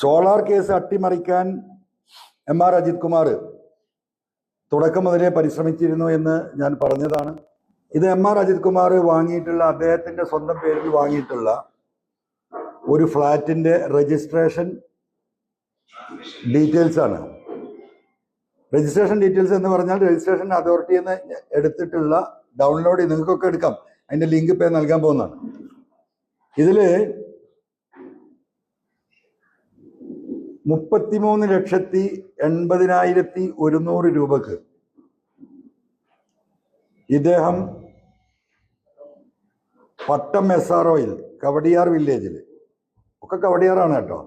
Solar case അട്ടിമറിക്കാൻ M R Ajith Kumar തുടക്കം മുതലേ പരിശ്രമിച്ചിരുന്നു എന്ന് ഞാൻ പറഞ്ഞതാണ്. ഇത് എം ആർ അജിത് കുമാർ വാങ്ങിയിട്ടുള്ള അദ്ദേഹത്തിന്റെ സ്വന്തം പേരിൽ വാങ്ങിയിട്ടുള്ള ഒരു ഫ്ലാറ്റിന്റെ രജിസ്ട്രേഷൻ ഡീറ്റെയിൽസ് ആണ്. രജിസ്ട്രേഷൻ ഡീറ്റെയിൽസ് എന്ന് പറഞ്ഞാൽ രജിസ്ട്രേഷൻ അതോറിറ്റിയിൽ നിന്ന് എടുത്തിട്ടുള്ള ഡൗൺലോഡ് നിങ്ങൾക്കൊക്കെ എടുക്കാം. അതിന്റെ ലിങ്ക് പേ നൽകാൻ പോകുന്നതാണ്. ഇതിൽ മുപ്പത്തിമൂന്ന് ലക്ഷത്തി എൺപതിനായിരത്തി ഒരുന്നൂറ് രൂപക്ക് ഇദ്ദേഹം പട്ടം എസ് ആർ ഒയിൽ കവടിയാർ വില്ലേജിൽ ഒക്കെ കവടിയാറാണ് കേട്ടോ.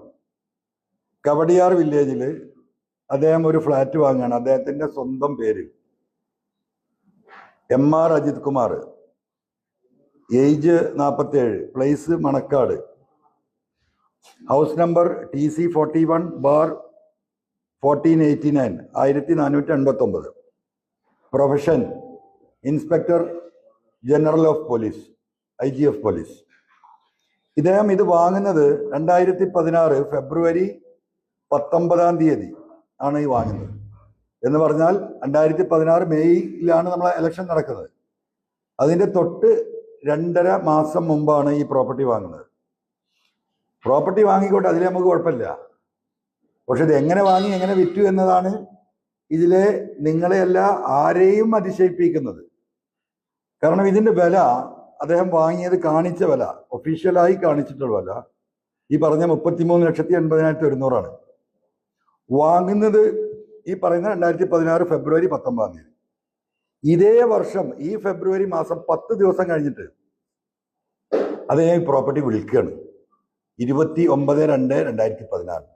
കവടിയാർ വില്ലേജിൽ അദ്ദേഹം ഒരു ഫ്ലാറ്റ് വാങ്ങുകയാണ് അദ്ദേഹത്തിന്റെ സ്വന്തം പേര് M R Ajith Kumar. Age നാൽപ്പത്തേഴ് place Manacaud. House number T C forty one bar fourteen eighty nine ആയിരത്തി നാനൂറ്റി എൺപത്തി ഒമ്പത് profession inspector general of police I G of police ഇദ്ദേഹം ഇത് വാങ്ങുന്നത് രണ്ടായിരത്തി പതിനാറ് ഫെബ്രുവരി പത്തൊമ്പതാം തീയതി ആണ് ഈ വാങ്ങുന്നത്. എന്ന് പറഞ്ഞാൽ രണ്ടായിരത്തി പതിനാറ് മെയ്യിലാണ് നമ്മളെ ഇലക്ഷൻ നടക്കുന്നത്. അതിന്റെ തൊട്ട് രണ്ടര മാസം മുമ്പാണ് ഈ പ്രോപ്പർട്ടി വാങ്ങുന്നത്. പ്രോപ്പർട്ടി വാങ്ങിക്കോട്ടെ അതിൽ നമുക്ക് കുഴപ്പമില്ല. പക്ഷെ ഇത് എങ്ങനെ വാങ്ങി എങ്ങനെ വിറ്റു എന്നതാണ് ഇതിലെ നിങ്ങളെയല്ല ആരെയും അതിശയിപ്പിക്കുന്നത്. കാരണം ഇതിന്റെ വില അദ്ദേഹം വാങ്ങിയത് കാണിച്ച വില ഒഫീഷ്യലായി കാണിച്ചിട്ടുള്ള വില ഈ പറഞ്ഞ മുപ്പത്തിമൂന്ന് ലക്ഷത്തി എൺപതിനായിരത്തി ഒരുന്നൂറാണ്. വാങ്ങുന്നത് ഈ പറയുന്ന രണ്ടായിരത്തി പതിനാറ് ഫെബ്രുവരി പത്തൊമ്പതാം തീയതി. ഇതേ വർഷം ഈ ഫെബ്രുവരി മാസം പത്ത് ദിവസം കഴിഞ്ഞിട്ട് അദ്ദേഹം ഈ പ്രോപ്പർട്ടി വിൽക്കുകയാണ്. ഇരുപത്തി ഒമ്പത് രണ്ട് രണ്ടായിരത്തി പതിനാറ്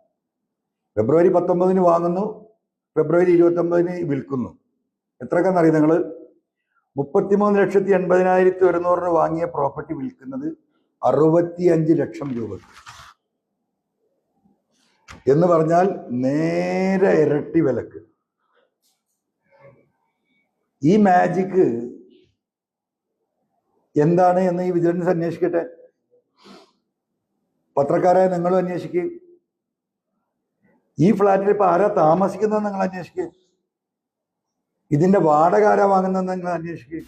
ഫെബ്രുവരി പത്തൊമ്പതിന് വാങ്ങുന്നു ഫെബ്രുവരി ഇരുപത്തി ഒമ്പതിന് വിൽക്കുന്നു എത്രക്കെന്നറിയും നിങ്ങൾ മുപ്പത്തിമൂന്ന് ലക്ഷത്തി എൺപതിനായിരത്തി ഒരുന്നൂറിന് വാങ്ങിയ പ്രോപ്പർട്ടി വിൽക്കുന്നത് അറുപത്തി അഞ്ച് ലക്ഷം രൂപ എന്ന് പറഞ്ഞാൽ നേരെ ഇരട്ടി വിലക്ക്. ഈ മാജിക്ക് എന്താണ് എന്ന് ഈ വിജിലൻസ് അന്വേഷിക്കട്ടെ? പത്രക്കാരായ നിങ്ങളും അന്വേഷിക്കുക ഈ ഫ്ലാറ്റിൽ ഇപ്പോൾ ആരാ താമസിക്കുന്നത് നിങ്ങൾ അന്വേഷിക്കുക ഇതിന്റെ വാടക ആരാ വാങ്ങുന്നതെന്ന് നിങ്ങൾ അന്വേഷിക്കുക